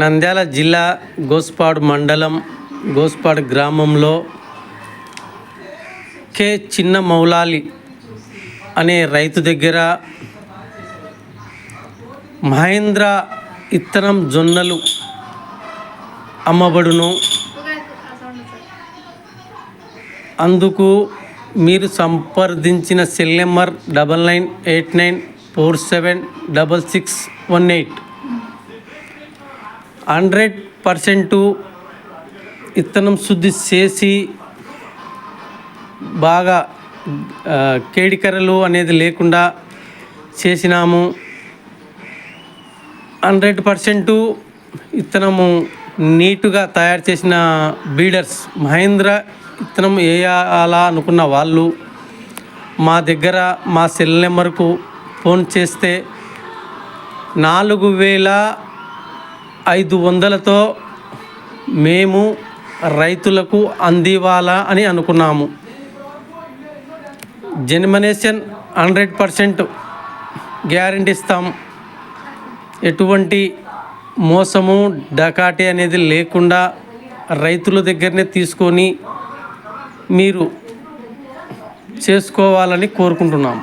నంద్యాల జిల్లా గోస్పాడు మండలం గోస్పాడు గ్రామంలో కే. చిన్న మౌలాలి అనే రైతు దగ్గర మహేంద్ర ఇత్తనం జొన్నలు అమ్మబడును. అందుకు మీరు సంప్రదించిన cell number double nine eight nine four seven double six one eight. Hundred percent విత్తనం శుద్ధి చేసి బాగా కేడికరలు అనేది లేకుండా చేసినాము. హండ్రెడ్ పర్సెంటు విత్తనము నీటుగా తయారు చేసిన బీడర్స్ మహేంద్ర విత్తనం వేయాలా అనుకున్న వాళ్ళు మా దగ్గర మా సెల్ నెంబర్కు ఫోన్ చేస్తే నాలుగు వేల ఐదు వందలతో మేము రైతులకు అందివ్వాలా అని అనుకున్నాము. జెనిమనేషన్ హండ్రెడ్ పర్సెంట్ గ్యారంటీ ఇస్తాం. ఎటువంటి మోసము డకాటి అనేది లేకుండా రైతుల దగ్గరనే తీసుకొని మీరు చేసుకోవాలని కోరుకుంటున్నాం.